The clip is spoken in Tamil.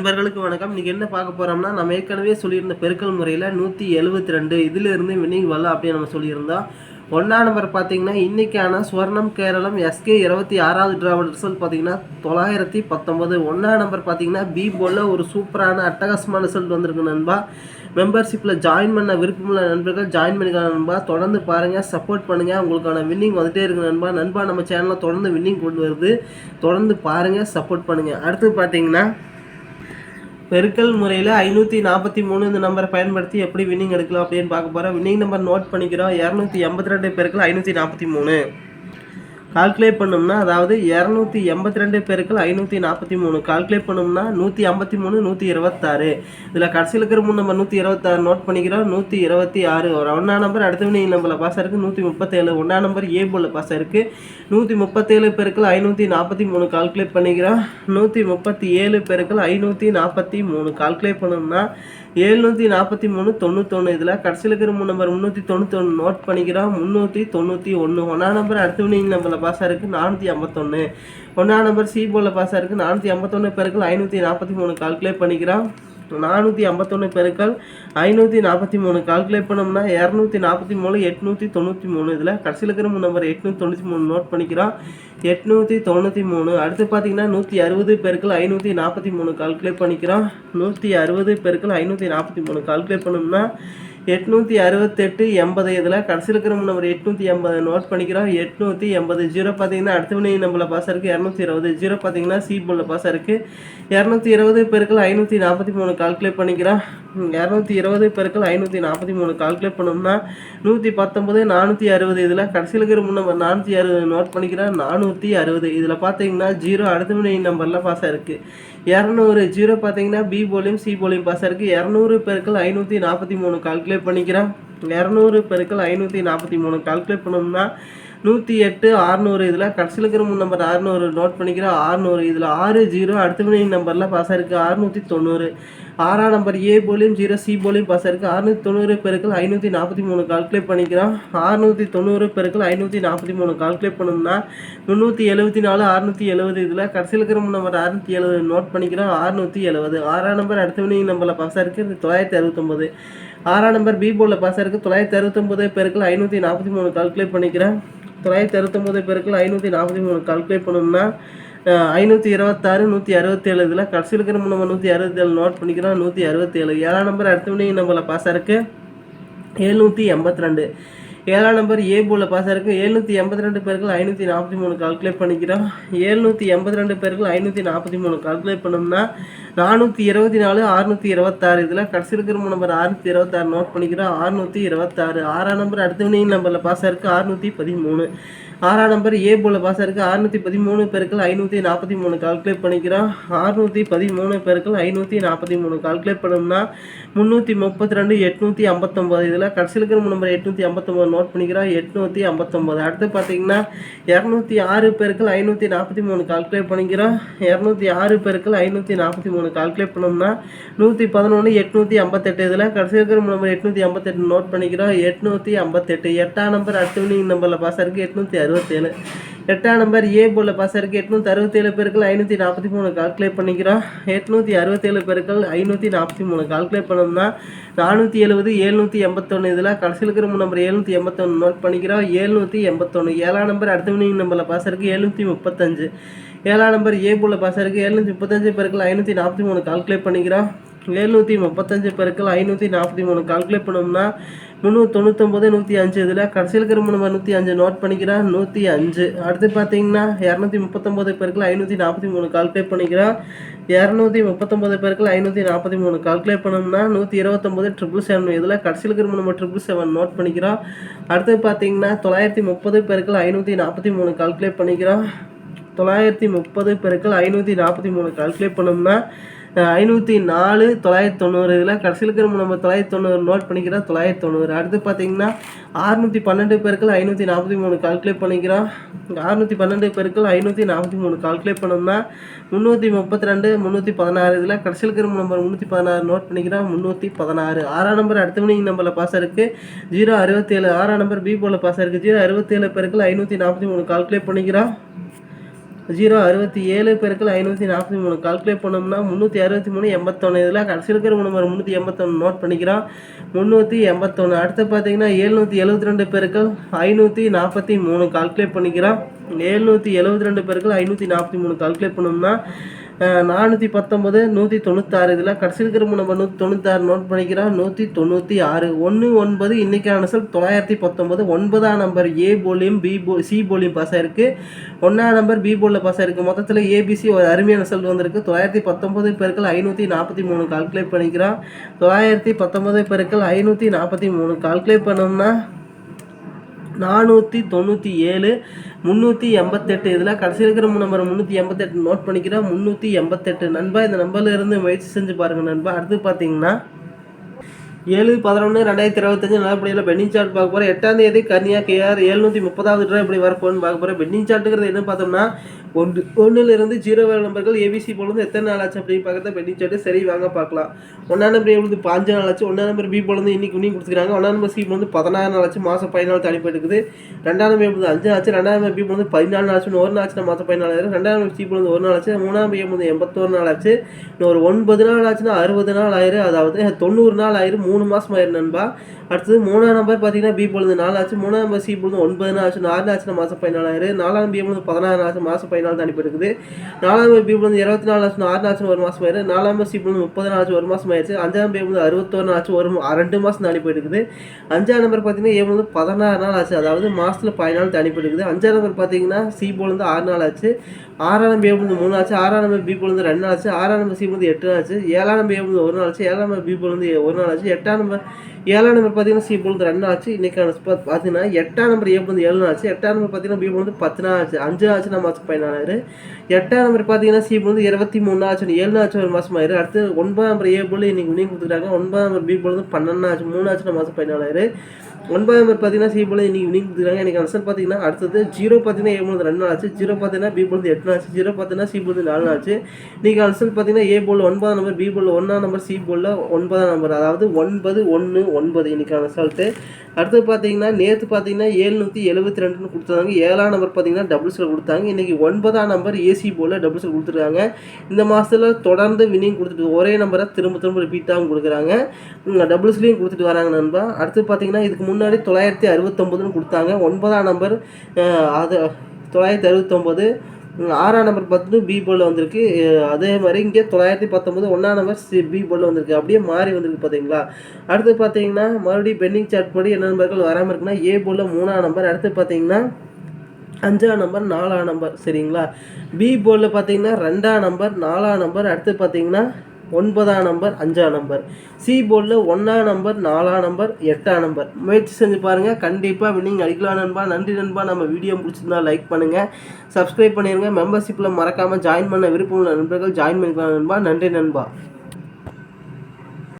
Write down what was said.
நண்பர்களுக்கு வணக்கம். இன்னைக்கு என்ன பார்க்க போறோம்னா நம்ம ஏற்கனவே சொல்லியிருந்த பெருக்கல் முறையில் நூற்றி எழுபத்தி ரெண்டு இதுல இருந்து வின்னிங் வரல அப்படின்னு நம்ம சொல்லியிருந்தோம். ஒன்றாம் நம்பர் பார்த்தீங்கன்னா இன்னைக்கான சுவர்ணம் கேரளம் எஸ்கே இருபத்தி ஆறாவது டிராவல் ரிசல்ட் பார்த்தீங்கன்னா தொள்ளாயிரத்தி பத்தொன்பது. ஒன்றாம் நம்பர் பார்த்தீங்கன்னா பி போல ஒரு சூப்பரான அட்டகாசமான ரிசல்ட் வந்திருக்கு நண்பா. மெம்பர்ஷிப்பில் ஜாயின் பண்ண விருப்பமுள்ள நண்பர்கள் ஜாயின் பண்ணிக்கலாம் நண்பா. தொடர்ந்து பாருங்கள் சப்போர்ட் பண்ணுங்கள் உங்களுக்கான வின்னிங் வந்துகிட்டே இருக்கு நண்பா. நண்பா நம்ம சேனலில் தொடர்ந்து வின்னிங் கொண்டு வருது. தொடர்ந்து பாருங்கள் சப்போர்ட் பண்ணுங்கள் அடுத்து பார்த்தீங்கன்னா பெருக்கல் முறையில் ஐநூற்றி நாற்பத்தி மூணு இந்த நம்பரை பயன்படுத்தி எப்படி வின்னிங் எடுக்கலாம் அப்படின்னு பார்க்க போகிறோம் வின்னிங் நம்பர் நோட் பண்ணிக்கிறோம். இரநூத்தி எண்பத்தி ரெண்டு பெருக்கல் ஐநூற்றி நாற்பத்தி மூணு. கால்குலேட் பண்ணோம்னா அதாவது இரநூத்தி எண்பத்தி ரெண்டு பெருக்கள் ஐநூற்றி நாற்பத்தி மூணு. கால்குலேட் பண்ணோம்னா நூற்றி ஐம்பத்தி மூணு நூற்றி இருபத்தாறு. இதில் கடைசியில் இருக்கிற மூணு நம்பர் நூற்றி இருபத்தாறு நோட் பண்ணிக்கிறோம். நூற்றி இருபத்தி ஆறு ஒரு ஒன்றா நம்பர் அடுத்தவனி நம்பரில் பாஸ் இருக்குது நூற்றி முப்பத்தேழு. ஒன்றா நம்பர் ஏ போல் பாஸ் இருக்குது நூற்றி முப்பத்தேழு பெருக்கள் ஐநூற்றி நாற்பத்தி மூணு கால்குலேட் பண்ணிக்கிறோம். நூற்றி முப்பத்தி ஏழு பெருக்கள் ஐநூற்றி நாற்பத்தி மூணு கால்குலேட் பண்ணோம்னா எழுநூற்றி நாற்பத்தி மூணு தொண்ணூத்தொன்று இதில் கடைசியில் இருக்கிற மூணு நம்பர் முந்நூற்றி தொண்ணூத்தொன்று நோட் பண்ணிக்கிறோம். முந்நூற்றி தொண்ணூற்றி ஒன்று ஒன்றா நம்பர் அடுத்தவனி வினிங் நம்பரில் பாஸ் ஆயிருக்கு நானூற்றி ஐம்பத்தொன்று ஒன்றாம் நம்பர் சி போர்டில் பாஸ் ஆயிருக்கு நானூற்றி ஐம்பத்தொன்று பெருக்கள் ஐநூற்றி நாற்பத்தி மூணு கால்குலேட் பண்ணிக்கிறான். நானூற்றி ஐம்பத்தொன்று பெருக்கள் ஐநூற்றி நாற்பத்தி மூணு கால்குலேட் பண்ணோம்னா இரநூத்தி நாற்பத்தி மூணு எட்நூற்றி தொண்ணூற்றி மூணு. இதில் கடைசியில் இருக்கிற நம்பர் எட்நூற்றி தொண்ணூற்றி மூணு நோட் பண்ணிக்கிறோம் எட்நூற்றி தொண்ணூற்றி மூணு. அடுத்து பார்த்தீங்கன்னா நூற்றி அறுபது பெருக்கள் ஐநூற்றி நாற்பத்தி மூணு கால்குலேட் பண்ணிக்கிறோம் நூற்றி அறுபது பெருக்கள் ஐநூற்றி நாற்பத்தி மூணு கால்குலேட் பண்ணோம்னா எட்நூற்றி அறுபத்தெட்டு எண்பது. இதில் கடைசியில் இருக்கிற நம்பர் எட்நூற்றி எண்பது. நோட் பண்ணிக்கிறோம். எட்நூற்றி எண்பது. ஜீரோ பார்த்தீங்கன்னா அடுத்த வினை நம்பரில் பாஸ் இருக்குது இரநூத்தி இருபது. ஜீரோ பார்த்தீங்கன்னா சி போலில் பாஸ் இருக்குது இரநூத்தி இருபது பேருக்கு ஐநூற்றி நாற்பத்தி மூணு கால்குலேட் பண்ணிக்கிறோம். இரநூத்தி இருபது பெருக்கள் ஐநூற்றி நாற்பத்தி மூணு. கால்குலேட் பண்ணோம்னா நூற்றி பத்தொம்பது நானூற்றி அறுபது. இதில் கடைசியில் இருக்கிற நம்பர் நானூற்றி அறுபது நோட் பண்ணிக்கிறேன். நானூற்றி அறுபது. இதில் பார்த்தீங்கன்னா ஜீரோ அடுத்த வினை நம்பரில் பாஸ் இருக்குது இரநூறு ஜீரோ பார்த்தீங்கன்னா பி போலியும் சி போலியும் பாஸ் இருக்குது இரநூறு பெருக்கள் ஐநூற்றி நாற்பத்தி மூணு கால்குலேட் பண்ணிக்கிறேன். இரநூறு பெருக்கள் ஐநூற்றி நாற்பத்தி மூணு கால்குலேட் பண்ணோம்னா நூற்றி எட்டு ஆறுநூறு இதில் கடைசியில் இருக்கிற மூணு நம்பர் அறுநூறு நோட் பண்ணிக்கிறோம் ஆறுநூறு இதில் ஆறு ஜீரோ அடுத்த வினை நம்பரில் பாஸ் இருக்குது அறுநூற்றி தொண்ணூறு. ஆறாம் நம்பர் ஏ போலியும் ஜீரோ சி போலியும் பாஸ் இருக்குது அறுநூற்றி தொண்ணூறு பெருக்கள் ஐநூற்றி நாற்பத்தி மூணு கால்குலேட் பண்ணிக்கிறோம். அறுநூற்றி தொண்ணூறு பெருக்கள் ஐநூற்றி நாற்பத்தி மூணு கால்குலேட் பண்ணோம்னா முந்நூற்றி எழுபத்தி நாலு அறுநூற்றி எழுபது இதில் கடைசியில் இருக்கிற மூணு நம்பர் அறுநூற்றி எழுபது நோட் பண்ணிக்கிறோம். அறுநூற்றி எழுபது ஆறாம் நம்பர் அடுத்த வினை நம்பரில் பாஸ் இருக்குது தொள்ளாயிரத்தி அறுபத்தொம்பது ஆறாம் நம்பர் பி போலில் பாஸ் இருக்குது தொள்ளாயிரத்தி அறுபத்தொம்பது பெருக்கள் ஐநூற்றி நாற்பத்தி மூணு கால்குலேட் பண்ணிக்கிறேன் தொள்ளாயிரத்தி அறுபத்தொம்பது பெருக்கள் ஐநூற்றி நாற்பத்தி மூணு கால்குலேட் பண்ணோம்னா ஐநூற்றி இருபத்தாறு நூற்றி அறுபத்தேழு இதில் கடைசியில் இருக்கிற நம்ம நூற்றி அறுபத்தேழு நோட் பண்ணிக்கிறோம். நூற்றி அறுபத்தேழு. ஏழாம் நம்பர் அடுத்த மணி நம்பரில் பாஸ் இருக்குது எழுநூற்றி எண்பத்தி ரெண்டு. ஏழாம் நம்பர் ஏ போல் பாஸ் இருக்குது எழுநூற்றி எண்பத்தி ரெண்டு பேருக்கு ஐநூற்றி நாற்பத்தி மூணு கால்குலேட் பண்ணிக்கிறோம். எழுநூற்றி எண்பத்தி ரெண்டு பேருக்கு ஐநூற்றி நாற்பத்தி மூணு கால்குலேட் பண்ணோம்னா நானூற்றி இருபத்தி நாலு அறுநூற்றி இருபத்தாறு. இதில் கடைசி இருக்கிற நம்பர் அறுநூற்றி இருபத்தாறு நோட் பண்ணிக்கிறோம் அறுநூற்றி இருபத்தாறு. ஆறாம் நம்பர் அடுத்த வினையின் நம்பரில் பாஸ் இருக்குது அறுநூற்றி பதிமூணு. ஆறாம் நம்பர் ஏ போல் பாஸ் இருக்குது அறுநூற்றி பதிமூணு பெருக்கள் ஐநூற்றி நாற்பத்தி மூணு. கால்குலேட் பண்ணிக்கிறோம். அறுநூற்றி பதிமூணு பெருக்கள் ஐநூற்றி நாற்பத்தி மூணு. கால்குலேட் பண்ணோம்னா முந்நூற்றி முப்பத்தி ரெண்டு எட்நூற்றி ஐம்பத்தொம்போது. இதில் கடைசியில் இருக்கிற நம்பர் எட்நூற்றி ஐம்பத்தொம்போது நோட் பண்ணிக்கிறோம். எட்நூற்றி ஐம்பத்தொம்போது. அடுத்து பார்த்தீங்கன்னா இரநூத்தி ஆறு பெருக்கள் ஐநூற்றி நாற்பத்தி மூணு. கால்குலேட் பண்ணிக்கிறோம். இரநூத்தி ஆறு பெருக்கள் ஐநூற்றி நாற்பத்தி மூணு. கால்குலேட் பண்ணோம்னா நூற்றி பதினொன்று எட்நூற்றி ஐம்பத்தெட்டு இதில் கடைசி இருக்கிற நம்பர் எட்நூற்றி ஐம்பத்தெட்டு நோட் பண்ணிக்கிறோம். எட்நூற்றி ஐம்பத்தெட்டு. எட்டாம் நம்பர் அடுத்த வினிங் நம்பரில் பாஸ் இருக்குது எட்நூற்றி அறுபத்தேழு. எட்டாம் நம்பர் ஏ போல பாஸ் இருக்குது எட்நூற்றி அறுபத்தேழு பேருக்கள் ஐநூற்றி நாற்பத்தி மூணு கால்குலேட் பண்ணிக்கிறோம். எட்நூற்றி அறுபத்தேழு பேருக்கள் ஐநூற்றி நாற்பத்தி மூணு கால்குலேட் பண்ணோம்னா நானூற்றி எழுபது ஏழ்நூற்றி எண்பத்தொன்று இதில் கடைசியில் இருக்கிற நம்பர் எழுநூற்றி எண்பத்தொன்று நோட் பண்ணிக்கிறோம். ஏழ்நூற்றி எண்பத்தொன்று ஏழாம் நம்பர் அடுத்த வினிங் நம்பரில் பாஸ் இருக்குது எழுநூற்றி முப்பத்தஞ்சு. ஏழாம் நம்பர் ஏ போல பஸ் இருக்குது எழுநூற்றி முப்பத்தஞ்சு பேருக்கள் ஐநூற்றி நாற்பத்தி மூணு கால்குலேட் பண்ணிக்கிறோம். எழுநூற்றி முப்பத்தஞ்சு பேருக்கள் ஐநூற்றி நாற்பத்தி மூணு கால்குலேட் பண்ணோம்னா முந்நூற்றி தொண்ணூத்தொம்பது நூற்றி அஞ்சு இதில் கடைசியில் இருக்கிற மூணு நூற்றி அஞ்சு நோட் பண்ணிக்கிறேன். நூற்றி அஞ்சு அடுத்து பார்த்தீங்கன்னா இரநூத்தி முப்பத்தொம்பது பேருக்கு ஐநூற்றி நாற்பத்தி மூணு கால்குலேட் பண்ணிக்கிறேன். இரநூத்தி முப்பத்தொம்பது பேருக்கு ஐநூற்றி நாற்பத்தி மூணு கால்குலேட் பண்ணோம்னா நூற்றி இருபத்தொம்பது ட்ரிபிள் செவன் இதில் கடைசியில் இருக்கிற மூணு ட்ரிபிள் செவன் நோட் பண்ணிக்கிறோம் அடுத்து பார்த்தீங்கன்னா தொள்ளாயிரத்தி முப்பது பேருக்கு ஐநூற்றி நாற்பத்தி மூணு கால்குலேட் பண்ணிக்கிறோம் தொள்ளாயிரத்தி முப்பது பெருக்கள் ஐநூற்றி நாற்பத்தி மூணு கால்குலேட் பண்ணோம்னா ஐநூற்றி நாலு தொள்ளாயிரத்தி தொண்ணூறு. இதில் கடைசியில் இருக்கிற நம்ம தொள்ளாயிரத்தி தொண்ணூறு நோட் பண்ணிக்கிறோம் தொள்ளாயிரத்தி தொண்ணூறு. அடுத்து பார்த்தீங்கன்னா ஆறுநூற்றி பன்னெண்டு பேருக்கள் ஐநூற்றி நாற்பத்தி மூணு கால்குலேட் பண்ணிக்கிறோம் ஆறுநூற்றி பன்னெண்டு பேருக்கள் ஐநூற்றி நாற்பத்தி மூணு கால்குலேட் பண்ணோம்னா முந்நூற்றி முப்பத்தி ரெண்டு முந்நூற்றி பதினாறு. இதில் கடைசியில் இருக்கிற நம்பர் முந்நூற்றி பதினாறு நோட் பண்ணிக்கிறோம் முந்நூற்றி பதினாறு. ஆறாம் நம்பர் அடுத்த மணி நம்பரில் பாஸ் இருக்குது ஜீரோ அறுபத்தேழு. ஆறாம் நம்பர் பி போல் பாஸ் இருக்குது ஜீரோ அறுபத்தேழு பேருக்கள் ஐநூற்றி நாற்பத்தி மூணு கால்குலேட் பண்ணிக்கிறோம் ஜீரோ அறுபத்தி ஏழு பெருக்கள் ஐநூற்றி நாற்பத்தி மூணு. கால்குலேட் பண்ணோம்னா முந்நூற்றி அறுபத்தி மூணு எண்பத்தொன்று இதில் கடைசி இருக்கிற நம்பர் முந்நூற்றி எண்பத்தொன்று நோட் பண்ணிக்கிறோம். முந்நூற்றி எண்பத்தொன்று அடுத்து பார்த்தீங்கன்னா ஏழ்நூற்றி எழுபத்தி ரெண்டு பெருக்கள் ஐநூற்றி நாற்பத்தி மூணு. கால்குலேட் பண்ணிக்கிறோம். எழுநூற்றி எழுபத்தி ரெண்டு பேருக்கு ஐநூற்றி நாற்பத்தி மூணு கால்குலேட் பண்ணோம்னா நானூற்றி பத்தொம்பது நூற்றி தொண்ணூத்தாறு. இதில் கடைசி இருக்கிற நம்ம நூற்றி தொண்ணூத்தாறு நோட் பண்ணிக்கிறோம். நூற்றி தொண்ணூற்றி ஆறு. ஒன்று ஒன்பது. இன்றைக்கான ரிசல்ட் தொள்ளாயிரத்தி பத்தொம்பது ஒன்பதாம் நம்பர் ஏ போலியும் பி போ சி போலியும் பாஸ் ஆயிருக்கு. ஒன்றாம் நம்பர் பி போலில் பாஸ் ஆயிருக்கு. மொத்தத்தில் ஏபிசி ஒரு அருமையான ரிசல்ட் வந்திருக்கு. தொள்ளாயிரத்தி பத்தொம்பது பேருக்கள் ஐநூற்றி நாற்பத்தி மூணு கால்குலேட் பண்ணிக்கிறோம். தொள்ளாயிரத்தி பத்தொம்பது பேருக்கள் ஐநூற்றி நாற்பத்தி மூணு கால்குலேட் பண்ணோம்னா நானூற்றி தொண்ணூற்றி ஏழு முந்நூற்றி எண்பத்தெட்டு. இதில் கடைசி இருக்கிற நம்பர் முந்நூற்றி எண்பத்தெட்டு நோட் பண்ணிக்கிறேன். முந்நூற்றி எண்பத்தெட்டு. நண்பா இந்த நம்பர்லேருந்து முயற்சி செஞ்சு பாருங்கள் நண்பா. அடுத்து பார்த்தீங்கன்னா ஏழு பதினொன்று ரெண்டாயிரத்தி இருபத்தஞ்சு நல்லபடியில் பெண்டிங் சார்ட் பார்க்க போகிறோம் எட்டாம் தேதி கன்னியா கேஆர் எழுநூற்றி முப்பதாவது ட்ரா இப்படி வரப்போன்னு பார்க்க போகிறோம் பெண்டிங் சார்ட்டுங்கிறது என்ன பார்த்தோம்னா ஒன்று ஒன்றுலேருந்து ஜீரோ வேலை நம்பர்கள் ஏபிசி போலேருந்து எத்தனை நாள் ஆச்சு அப்படின்னு பார்க்கறத பெண்டிங் சார்ட்டு சரி வாங்க பார்க்கலாம். ஒன்றாம் நம்பர் எவ்வளவு பாஞ்சு நாள் ஆச்சு. ஒன்றாம் நம்பர் பி போலேருந்து இன்னைக்கு இன்னும் கொடுத்துருக்காங்க. ஒன்றாம் நம்பர் சி போலேருந்து பதினாறு நாள் ஆச்சு. மாதம் பதினாலு தனி போயிட்டுருக்குது ரெண்டாம் நம்பர் எவ்வளவு அஞ்சு ஆச்சு. ரெண்டாம் நம்பர் பி போலேருந்து பதினாலு நாள் ஆச்சு. ஒரு நாள் ஆச்சு. மாதம் பதினாலாயிரம் ரெண்டாம் நம்பர் சி போலேருந்து ஒரு நாள் ஆச்சு. மூணாம் நம்பர் எவ்வளவு எண்பத்தோரு நாள் ஆச்சு. ஒரு ஒன்பது நாள் ஆச்சுன்னா அறுபது நாள் ஆயிரும் அதாவது தொண்ணூறு நாள் ஆயிரும் மூணு மாதம் ஆயிரும் நண்பா. அடுத்தது மூணாம் நம்பர் பார்த்தீங்கன்னா பி பொழுது நாலு ஆச்சு. மூணாம் நம்பர் சி பொழுது ஒன்பது நாள் ஆச்சு. நாலு ஆச்சு மாதம் பதினாலாயிரம் நாலாம் பி பொழுது பதினாறு ஆச்சு. மாதம் பதினாலு தாண்டி இருக்குது. நாலாம் நம்பர் வந்து இருபத்தி நாலு லட்சம் ஆறு ஆச்சு ஒரு மாதம் ஆயிரு நாலாம் நம்பர் முப்பது நாள் ஆச்சு ஒரு மாதம் ஆயிடுச்சு. அஞ்சாம் நம்பர் வந்து அறுபத்தோரு லட்சம் ஆச்சு ஒரு மா- ரெண்டு மாதம் தாண்டி போயிருக்குது அஞ்சாம் நம்பர் பார்த்தீங்கன்னா ஏ வந்து பதினாறு நாள் ஆச்சு. அதாவது மாதத்தில் பதினாலு தாண்டி இருக்குது அஞ்சாம் நம்பர் பார்த்தீங்கன்னா சி வந்து ஆறு நாள் ஆச்சு. ஆறாம் நம்பர் வந்து மூணு ஆச்சு. ஆறாம் நம்பர் பி வந்து ரெண்டு நாள் ஆச்சு. ஆறாம் நம்பர் சி வந்து எட்டு நாள் ஆச்சு. ஏழாம் நம்பர் ஏ ஒரு நாள் ஆச்சு. ஏழாம் நம்பர் பி ஒரு நாள் ஆச்சு. எட்டாம் நம்பர் ஏழாம் நம்பர் பார்த்தீங்கன்னா சி பொழுது ரன் ஆச்சு. இன்னைக்கான பார்த்தீங்கன்னா எட்டாம் நம்பர் ஏ வந்து ஏழு நாள் ஆச்சு. எட்டாம் நம்பர் பார்த்தீங்கன்னா பி பொழுது பத்து நாள் ஆச்சு. அஞ்சு ஆச்சு நான். மாதம் பதினாலாயிரம் எட்டாம் நம்பர் பார்த்தீங்கன்னா சி வந்து இருபத்தி மூணு ஆச்சு ஏழு ஆச்சு ஒரு மாதம் ஆயிரு. அடுத்து ஒன்பதாம் நம்பர் ஏ பொழுது இன்னைக்கு இன்னைக்கு கொடுத்துருக்காங்க. ஒன்பதாம் நம்பர் பி பொழுது பன்னெண்டு ஆச்சு மூணு ஆச்சு நான். மாதம் பதினாலாயிரம் ஒன்பதாம் நம்பர் பார்த்தீங்கன்னா சி பொழுது இன்னைக்கு கொடுத்துருக்காங்க. எனக்கு ரிசல்ட் பார்த்தீங்கன்னா அடுத்தது ஜீரோ பார்த்தீங்கன்னா ஏ பொழுது ரெண்டு நாள் ஆச்சு. ஜீரோ பார்த்தீங்கன்னா பி பொழுது எட்டு நாள் ஆச்சு. ஜீரோ பார்த்தீங்கன்னா சி பொழுது நாலு நாள் ஆச்சு. இன்னைக்கு ரிசல்ட் பார்த்தீங்கன்னா ஏ போல் ஒன்பதாம் நம்பர் பி போல் ஒன்றாம் நம்பர் சி போலில் ஒன்பதாம் நம்பர் அதாவது ஒன்பது ஒன்று ஒன்பது இன்னைக்கான ரிசல்ட்டு அடுத்து பார்த்தீங்கன்னா நேற்று பார்த்தீங்கன்னா ஏழ்நூற்றி எழுபத்தி ரெண்டுன்னு கொடுத்துருந்தாங்க ஏழாம் நம்பர் பார்த்தீங்கன்னா டபுள்ஸில் கொடுத்தாங்க. இன்னைக்கு ஒன்பதாம் நம்பர் ஏசி போல் டபுள்ஸில் கொடுத்துருக்காங்க. இந்த மாதத்தில் தொடர்ந்து வினிங் கொடுத்துட்டு ஒரே நம்பரை திரும்ப திரும்ப ரிப்பீட்டாகவும் கொடுக்குறாங்க. டபுள்ஸ்லேயும் கொடுத்துட்டு வராங்க நண்பா. அடுத்து பார்த்தீங்கன்னா இதுக்கு முன்னாடி தொள்ளாயிரத்தி அறுபத்தொம்பதுன்னு கொடுத்தாங்க. ஒன்பதாம் நம்பர் அது தொள்ளாயிரத்தி அறுபத்தொம்பது ஆறாம் நம்பர் பத்து பி போலில் வந்திருக்கு. அதே மாதிரி இங்கே தொள்ளாயிரத்தி பத்தொம்பது ஒன்றாம் நம்பர் சி பி போர்டில் வந்திருக்கு. அப்படியே மாறி வந்திருக்கு பார்த்தீங்களா? அடுத்து பார்த்தீங்கன்னா மறுபடியும் பெண்டிங் சார்ட் படி என்ன நம்பர்கள் வராமல் இருக்குன்னா ஏ போலில் மூணாம் நம்பர். அடுத்து பார்த்தீங்கன்னா அஞ்சாம் நம்பர் நாலாம் நம்பர். சரிங்களா? பி போர்டில் பார்த்தீங்கன்னா ரெண்டாம் நம்பர் நாலாம் நம்பர். அடுத்து பார்த்தீங்கன்னா ஒன்பதாம் நம்பர் அஞ்சாம் நம்பர். சி போர்டில் ஒன்றாம் நம்பர் நாலாம் நம்பர் எட்டாம் நம்பர். முயற்சி செஞ்சு பாருங்கள் கண்டிப்பாக வின்னிங் அடிக்கலாம் நண்பா. நன்றி நண்பா. நம்ம வீடியோ பிடிச்சிருந்தா லைக் பண்ணுங்கள் சப்ஸ்கிரைப் பண்ணிடுங்க மெம்பர்ஷிப்பில் மறக்காமல் ஜாயின் பண்ண விருப்பமுள்ள நண்பர்கள் ஜாயின் பண்ணிக்கலாம் நண்பா. நன்றி நண்பா.